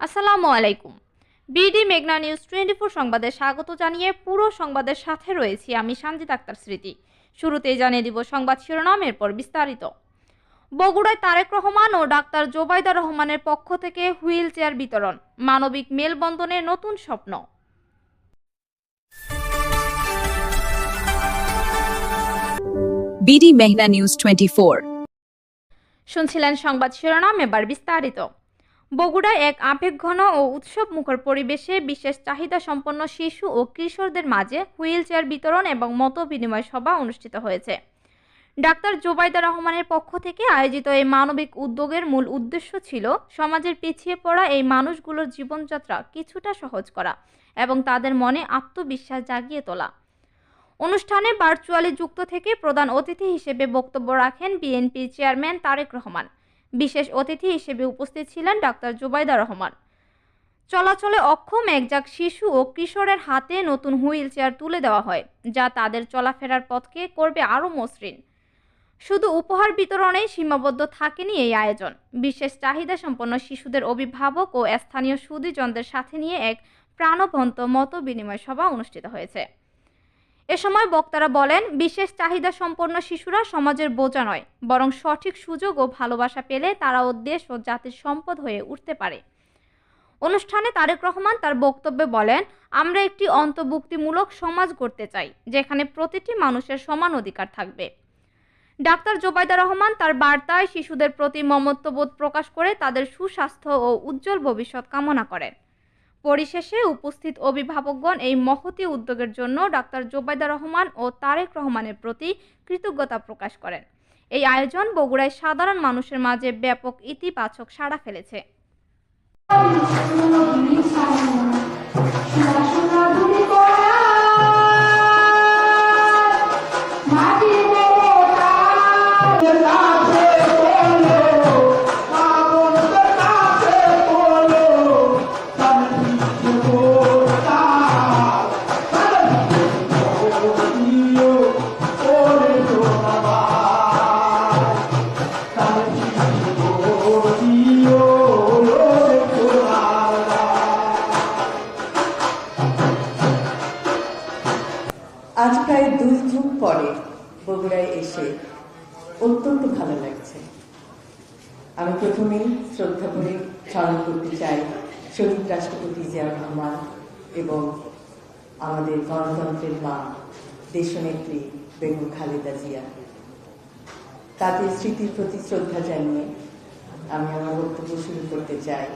আসসালামু আলাইকুম। বিডি মেঘনা নিউজ টোয়েন্টি ফোর সংবাদে স্বাগত জানিয়ে পুরো সংবাদের সাথে রয়েছি আমি সঞ্জিত আক্তার স্মৃতি। শুরুতেই জানিয়ে দিব সংবাদ শিরোনাম এরপর বিস্তারিত। বগুড়ায় তারেক রহমান ও ডাক্তার জোবাইদা রহমানের পক্ষ থেকে হুইল চেয়ার বিতরণ মানবিক মেলবন্ধনের নতুন স্বপ্ন। BD Meghna news twenty four শুনছিলেন সংবাদ শিরোনাম এবার বিস্তারিত। বগুড়ায় এক আবেগঘন ও উৎসব মুখর পরিবেশে বিশেষ চাহিদা সম্পন্ন শিশু ও কিশোরদের মাঝে হুইল চেয়ার বিতরণ এবং মত বিনিময় সভা অনুষ্ঠিত হয়েছে। ডাক্তার জোবাইদা রহমানের পক্ষ থেকে আয়োজিত এই মানবিক উদ্যোগের মূল উদ্দেশ্য ছিল সমাজের পিছিয়ে পড়া এই মানুষগুলোর জীবনযাত্রা কিছুটা সহজ করা এবং তাদের মনে আত্মবিশ্বাস জাগিয়ে তোলা। অনুষ্ঠানে ভার্চুয়ালি যুক্ত থেকে প্রধান অতিথি হিসেবে বক্তব্য রাখেন বিএনপির চেয়ারম্যান তারেক রহমান। বিশেষ অতিথি হিসেবে উপস্থিত ছিলেন ডাক্তার জুবাইদা রহমান। চলাচলে অক্ষম একজাক শিশু ও কিশোরের হাতে নতুন হুইল চেয়ার তুলে দেওয়া হয়, যা তাদের চলাফেরার পথকে করবে আরও মসৃণ। শুধু উপহার বিতরণেই সীমাবদ্ধ থাকেনি এই আয়োজন। বিশেষ চাহিদা সম্পন্ন শিশুদের অভিভাবক ও স্থানীয় সুদীজনদের সাথে নিয়ে এক প্রাণবন্ত মত বিনিময় সভা অনুষ্ঠিত হয়েছে। এ সময় বক্তারা বলেন, বিশেষ চাহিদা সম্পন্ন শিশুরা সমাজের বোঝা নয়, বরং সঠিক সুযোগ ও ভালোবাসা পেলে তারাও দেশ ও জাতির সম্পদ হয়ে উঠতে পারে। অনুষ্ঠানে তারেক রহমান তার বক্তব্যে বলেন, আমরা একটি অন্তর্ভুক্তিমূলক সমাজ গড়তে চাই, যেখানে প্রতিটি মানুষের সমান অধিকার থাকবে। ডাক্তার জোবাইদা রহমান তার বার্তায় শিশুদের প্রতি মমত্ববোধ প্রকাশ করে তাদের সুস্বাস্থ্য ও উজ্জ্বল ভবিষ্যৎ কামনা করেন। পরিশেষে উপস্থিত অভিভাবকগণ এই মহতি উদ্যোগের জন্য ডাক্তার জোবাইদা রহমান ও তারেক রহমানের প্রতি কৃতজ্ঞতা প্রকাশ করেন। এই আয়োজন বগুড়ায় সাধারণ মানুষের মাঝে ব্যাপক ইতিবাচক সাড়া ফেলেছে। আজ প্রায় দুই যুগ পরে বগুড়ায় এসে অত্যন্ত ভালো লাগছে। আমি প্রথমেই শ্রদ্ধা করে স্মরণ করতে চাই শহীদ রাষ্ট্রপতি জিয়াউর রহমান এবং আমাদের গণতন্ত্রের মা, দেশনেত্রী বেগম খালেদা জিয়া। তাদের স্মৃতির প্রতি শ্রদ্ধা জানিয়ে আমি আমার বক্তব্য শুরু করতে চাই।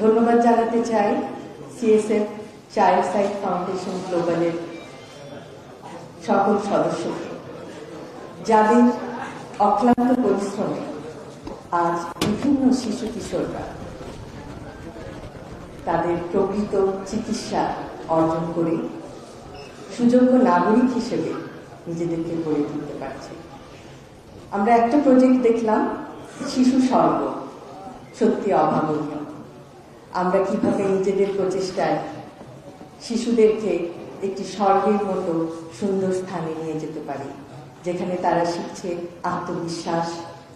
ধন্যবাদ জানাতে চাই সিএসএফ চাইল্ড সাইড ফাউন্ডেশন গ্লোবালের সকল সদস্যকে যাদের অক্লান্ত পরিশ্রমে আজ বিভিন্ন শিশু কিশোররা তাদের প্রকৃত চিকিৎসা অর্জন করে সুযোগ্য নাগরিক হিসেবে নিজেদেরকে গড়ে তুলতে পারছে। আমরা একটা প্রজেক্ট দেখলাম, শিশু স্বর্গ। সত্যি অভাবনীয়। আমরা কীভাবে নিজেদের প্রচেষ্টায় শিশুদেরকে একটি স্বর্গের মতো সুন্দর স্থানে নিয়ে যেতে পারি, যেখানে তারা শিখছে আত্মবিশ্বাস,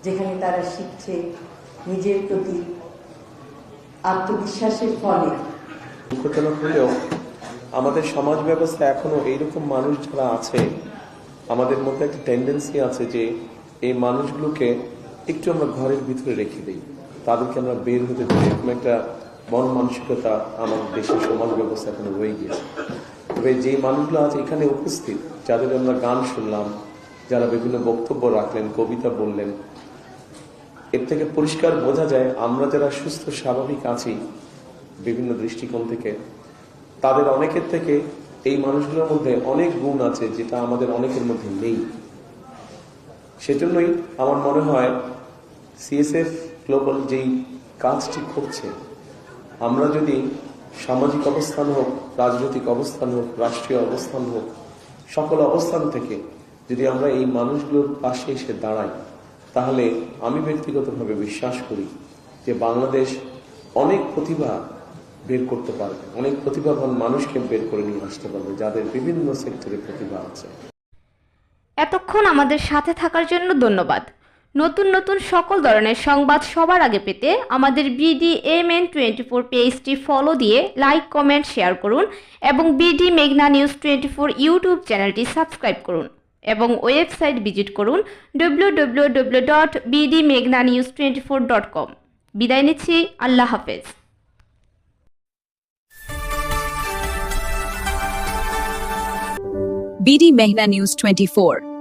যেখানে তারা শিখছে নিজের প্রতি আত্মবিশ্বাসের ফলে। দুঃখজনক হলেও আমাদের সমাজ ব্যবস্থা এখনও এইরকম মানুষ যারা আছে, আমাদের মধ্যে একটা টেন্ডেন্সি আছে যে এই মানুষগুলোকে একটু আমরা ঘরের ভিতরে রেখে দিই, তাদেরকে আমরা বের হতে দিই, এরকম একটা মন মানসিকতা আমাদের দেশের সমাজ ব্যবস্থা এখনও রয়ে গিয়েছে। তবে যে মানুষগুলো আছে এখানে উপস্থিত, যাদের আমরা গান শুনলাম, যারা বিভিন্ন বক্তব্য রাখলেন, কবিতা বললেন, এর থেকে পরিষ্কার বোঝা যায় আমরা যারা সুস্থ, স্বাভাবিক আছি বিভিন্ন দৃষ্টিকোণ থেকে, তাদের অনেকের থেকে এই মানুষগুলোর মধ্যে অনেক গুণ আছে যেটা আমাদের অনেকের মধ্যে নেই। সেজন্যই আমার মনে হয় সিএসএফ গ্লোবাল যেই কাজটি করছে আমরা যদি সামাজিক অবস্থান হোক, রাজনৈতিক অবস্থান হোক, রাষ্ট্রীয় অবস্থান হোক, সকল অবস্থান থেকে যদি আমরা এই মানুষগুলোর পাশে এসে দাঁড়াই, তাহলে আমি ব্যক্তিগতভাবে বিশ্বাস করি যে বাংলাদেশ অনেক প্রতিভা বের করতে পারবে, অনেক প্রতিভাবান মানুষকে বের করে নিয়ে আসতে পারবে, যাদের বিভিন্ন সেক্টরে প্রতিভা আছে। এতক্ষণ আমাদের সাথে থাকার জন্য ধন্যবাদ। নতুন নতুন সকল ধরনের সংবাদ সবার আগে পেতে আমাদের BD M N twenty four পেজটি ফলো দিয়ে লাইক কমেন্ট শেয়ার করুন এবং বিডি মেঘনা নিউজ টোয়েন্টি ফোর ইউটিউব চ্যানেলটি সাবস্ক্রাইব করুন এবং ওয়েবসাইট ভিজিট করুন W W W dot BD মেঘনা news twenty four dot com বিদায় নিচ্ছি, আল্লাহ হাফেজ। BD Meghna News 24